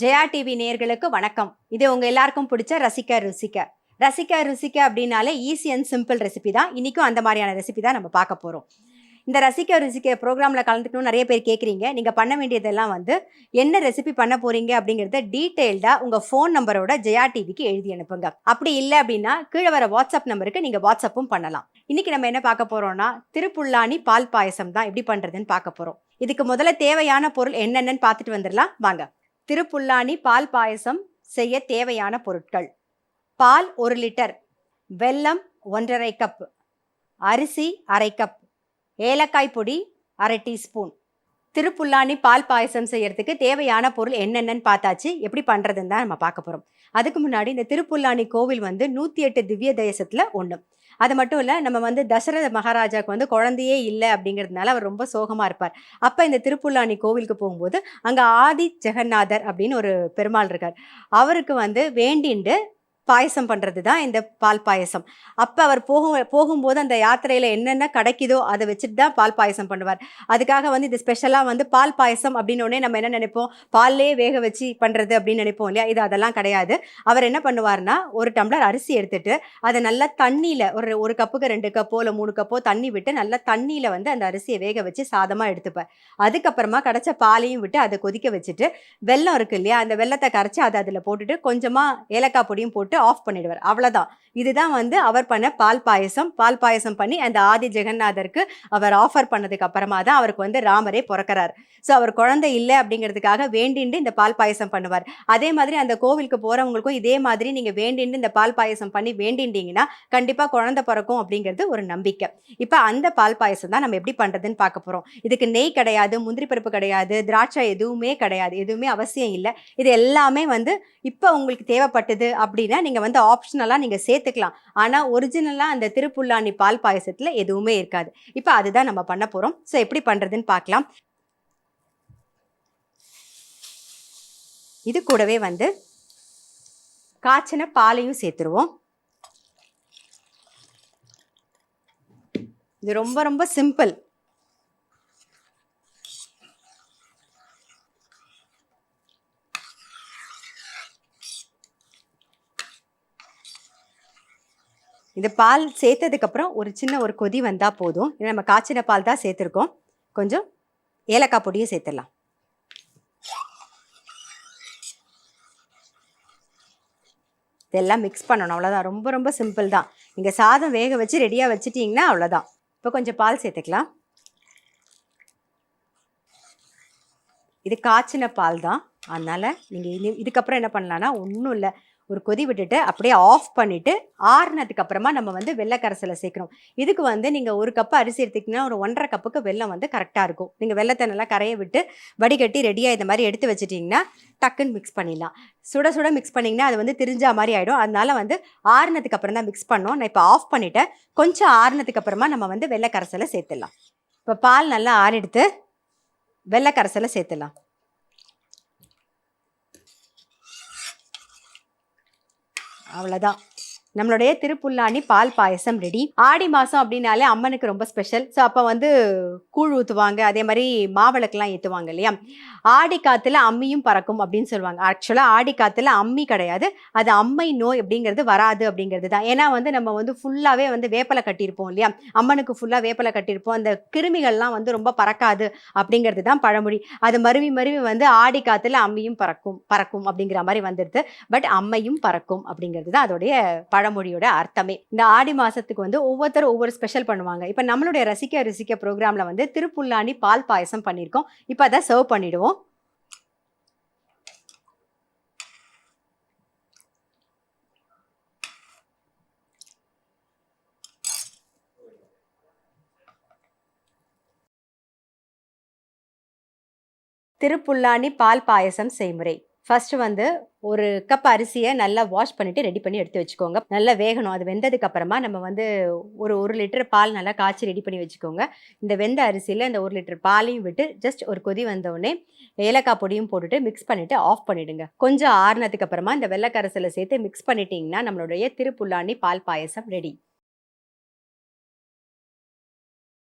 Jaya TV நேர்களுக்கு வணக்கம். இது உங்க எல்லாருக்கும் பிடிச்ச ரசிக்க ருசிக்க. ரசிக்க ருசிக்க அப்படின்னாலே ஈஸி அண்ட் சிம்பிள் ரெசிபி தான். இன்னைக்கும் அந்த மாதிரியான ரெசிபி தான் நம்ம பார்க்க போகிறோம் இந்த ரசிக்க ருசிக்க ப்ரோக்ராமில் கலந்துக்கணும் நிறைய பேர் கேட்குறீங்க நீங்கள் பண்ண வேண்டியதெல்லாம் வந்து என்ன ரெசிபி பண்ண போகிறீங்க அப்படிங்கிறத டீட்டெயில்டாக உங்கள் ஃபோன் நம்பரோட ஜெயா டிவிக்கு எழுதி அனுப்புங்க. அப்படி இல்லை அப்படின்னா கீழே வர வாட்ஸ்அப் நம்பருக்கு நீங்கள் வாட்ஸ்அப்பும் பண்ணலாம். இன்றைக்கி நம்ம என்ன பார்க்க போகிறோம்னா திருப்புல்லானி பால் பாயசம் தான். எப்படி பண்ணுறதுன்னு பார்க்க போகிறோம் இதுக்கு முதல்ல தேவையான பொருள் என்னென்னு பார்த்துட்டு வந்துடலாம். வாங்க. திருப்புல்லானி பால் பாயசம் செய்ய தேவையான பொருட்கள். பால் ஒரு லிட்டர். வெல்லம் ஒன்றரை கப். அரிசி அரை கப். ஏலக்காய் பொடி அரை டீஸ்பூன். திருப்புல்லானி பால் பாயசம் செய்யறதுக்கு தேவையான பொருள் என்னென்னன்னு பார்த்தாச்சு. எப்படி பண்ணுறதுன்னு தான் நம்ம பார்க்க போகிறோம் அதுக்கு முன்னாடி இந்த திருப்புல்லானி கோவில் வந்து நூற்றி எட்டு திவ்ய தேசத்தில் ஒன்று அது மட்டும் இல்லை நம்ம வந்து தசரத மகாராஜாவுக்கு வந்து குழந்தையே இல்லை அப்படிங்கிறதுனால அவர் ரொம்ப சோகமாக இருப்பார். அப்போ இந்த திருப்புல்லானி கோவிலுக்கு போகும்போது அங்கே ஆதி ஜெகநாதர் அப்படின்னு ஒரு பெருமாள் இருக்கார். அவருக்கு வந்து வேண்டிண்டு பாயசம் பண்ணுறது தான் இந்த பால் பாயசம். அப்போ அவர் போகும் போகும்போது அந்த யாத்திரையில் என்னென்ன கிடைக்குதோ அதை வச்சுட்டு தான் பால் பாயசம் பண்ணுவார். அதுக்காக வந்து இது ஸ்பெஷலாக வந்து பால் பாயசம் அப்படின்னோடனே நம்ம என்ன நினைப்போம்? பால்லே வேக வச்சு பண்ணுறது அப்படின்னு நினைப்போம் இல்லையா? இது அதெல்லாம் கிடையாது. அவர் என்ன பண்ணுவார்னா ஒரு டம்ளர் அரிசி எடுத்துட்டு அதை நல்லா தண்ணியில் ஒரு ஒரு கப்புக்கு ரெண்டு கப்போ இல்லை மூணு கப்போ தண்ணி விட்டு நல்லா தண்ணியில் வந்து அந்த அரிசியை வேக வச்சு சாதமாக எடுத்துப்பார். அதுக்கப்புறமா கிடச்ச பாலையும் விட்டு அதை கொதிக்க வச்சுட்டு வெல்லம் இருக்கு இல்லையா? அந்த வெள்ளத்தை கரைச்சி அதை அதில் போட்டுட்டு கொஞ்சமாக ஏலக்காய் பொடியும் போட்டு ஆஃப் பண்ணிடுவார். அவ்வளோதான் இதுதான் வந்து அவர் பண்ண பால் பாயசம். பால் பாயசம் பண்ணி அந்த ஆதி ஜெகநாதருக்கு அவர் ஆஃபர் பண்ணதுக்கு அப்புறமா தான் அவருக்கு வந்து ராமரே பிறக்கிறார். ஸோ அவர் குழந்தை இல்லை அப்படிங்கிறதுக்காக வேண்டிண்டு இந்த பால் பாயசம் பண்ணுவார். அதே மாதிரி அந்த கோவிலுக்கு போகிறவங்களுக்கும் இதே மாதிரி நீங்கள் வேண்டிண்டு இந்த பால் பாயசம் பண்ணி வேண்டிண்டீங்கன்னா கண்டிப்பாக குழந்தை பிறக்கும் அப்படிங்கிறது ஒரு நம்பிக்கை. இப்போ அந்த பால் பாயசம் தான் நம்ம எப்படி பண்ணுறதுன்னு பார்க்க போகிறோம் இதுக்கு நெய் கிடையாது முந்திரி பருப்பு கிடையாது திராட்சை எதுவுமே கிடையாது எதுவுமே அவசியம் இல்லை. இது எல்லாமே வந்து இப்போ உங்களுக்கு தேவைப்பட்டது அப்படின்னா நீங்கள் வந்து ஆப்ஷனலாக நீங்கள் சேர்த்துக்கலாம். ஆனால் ஒரிஜினலாக அந்த திருப்புல்லாணி பால் பாயசத்தில் எதுவுமே இருக்காது. இப்போ அதுதான் நம்ம பண்ண போகிறோம் ஸோ எப்படி பண்ணுறதுன்னு பார்க்கலாம். இது கூடவே வந்து காய்ச்சின பாலையும் சேர்த்துருவோம். இது ரொம்ப ரொம்ப சிம்பிள் இந்த பால் சேர்த்ததுக்கப்புறம் ஒரு சின்ன ஒரு கொதி வந்தால் போதும். ஏன்னா நம்ம காய்ச்சின பால் தான் சேர்த்துருக்கோம். கொஞ்சம் ஏலக்காய் பொடியும் சேர்த்துடலாம். இதெல்லாம் மிக்ஸ் பண்ணணும். அவ்வளோதான் ரொம்ப ரொம்ப சிம்பிள் தான். நீங்கள் சாதம் வேக வச்சு ரெடியாக வச்சுட்டிங்கன்னா அவ்வளோதான் இப்போ கொஞ்சம் பால் சேர்த்துக்கலாம். இது காய்ச்சின பால் தான். அதனால் நீங்கள் இனி இதுக்கப்புறம் என்ன பண்ணலான்னா ஒன்றும் இல்லை. ஒரு கொதி விட்டுட்டு அப்படியே ஆஃப் பண்ணிவிட்டு ஆறுனதுக்கு அப்புறமா நம்ம வந்து வெள்ளை சேர்க்கணும் இதுக்கு வந்து நீங்கள் ஒரு கப்பு அரிசி எடுத்திங்கன்னா ஒரு ஒன்றரை கப்புக்கு வெல்லம் வந்து கரெக்டாக இருக்கும். நீங்கள் வெள்ளத்தை நல்லா கரைய விட்டு வடிகட்டி ரெடியாக இந்த மாதிரி எடுத்து வச்சிட்டிங்கன்னா டக்குன்னு மிக்ஸ் பண்ணிடலாம். சுட சுட மிக்ஸ் பண்ணிங்கன்னா அது வந்து திரிஞ்சா மாதிரி ஆகிடும் அதனால வந்து ஆறுனதுக்கு அப்புறம் தான் மிக்ஸ் பண்ணோம். நான் இப்போ ஆஃப் பண்ணிவிட்டேன் கொஞ்சம் ஆறுனதுக்கு அப்புறமா நம்ம வந்து வெள்ளை சேர்த்துடலாம். இப்போ பால் நல்லா ஆறெடுத்து வெள்ளை சேர்த்துடலாம். அவ்வளோதான் நம்மளுடைய திருப்புல்லாணி பால் பாயசம் ரெடி ஆடி மாதம் அப்படின்னாலே அம்மனுக்கு ரொம்ப ஸ்பெஷல் ஸோ அப்போ வந்து கூழ் ஊற்றுவாங்க அதே மாதிரி மாவிளக்கெல்லாம் ஏற்றுவாங்க இல்லையா? ஆடி காற்றுல அம்மியும் பறக்கும் அப்படின்னு சொல்லுவாங்க. ஆக்சுவலாக ஆடி காற்றுல அம்மி கிடையாது. அது அம்மை நோய் அப்படிங்கிறது வராது அப்படிங்கிறது தான். ஏன்னா வந்து நம்ம வந்து ஃபுல்லாகவே வந்து வேப்பலை கட்டியிருப்போம் இல்லையா? அம்மனுக்கு ஃபுல்லாக வேப்பலை கட்டியிருப்போம். அந்த கிருமிகள்லாம் வந்து ரொம்ப பறக்காது அப்படிங்கிறது தான் பழமொழி. அது மருவி மருவி வந்து ஆடி காற்றுல அம்மியும் பறக்கும் பறக்கும் அப்படிங்கிற மாதிரி வந்துடுது. பட் அம்மையும் பறக்கும் அப்படிங்கிறது தான் அதோடைய பழமொழியோட அர்த்தமே. இந்த ஆடி மாசத்துக்கு வந்து ஒவ்வொருத்தரும் ஒவ்வொரு ஸ்பெஷல் பண்ணுவாங்க. இப்போ நம்மளுடைய ரசிக்க ரசிக்க ப்ரோக்ராம்ல வந்து திருப்புல்லானி பால் பாயசம் பண்ணியிருக்கோம் இப்போ அதை சர்வ் பண்ணிடுவோம். திருப்புல்லாணி பால் பாயசம் செய்முறை. ஃபஸ்ட்டு வந்து ஒரு கப் அரிசியை நல்லா வாஷ் பண்ணிவிட்டு ரெடி பண்ணி எடுத்து வச்சுக்கோங்க. நல்லா வேகணும். அது வெந்ததுக்கு அப்புறமா நம்ம வந்து ஒரு ஒரு லிட்டர் பால் நல்லா காய்ச்சி ரெடி பண்ணி வச்சுக்கோங்க. இந்த வெந்த அரிசியில் இந்த ஒரு லிட்டர் பாலையும் விட்டு ஜஸ்ட் ஒரு கொதி வந்தவுடனே ஏலக்காய் பொடியும் போட்டுட்டு மிக்ஸ் பண்ணிவிட்டு ஆஃப் பண்ணிவிடுங்க கொஞ்சம் ஆறுனதுக்கு அப்புறமா இந்த வெள்ளக்கரசில் சேர்த்து மிக்ஸ் பண்ணிட்டீங்கன்னா நம்மளுடைய திருப்புல்லாணி பால் பாயசம் ரெடி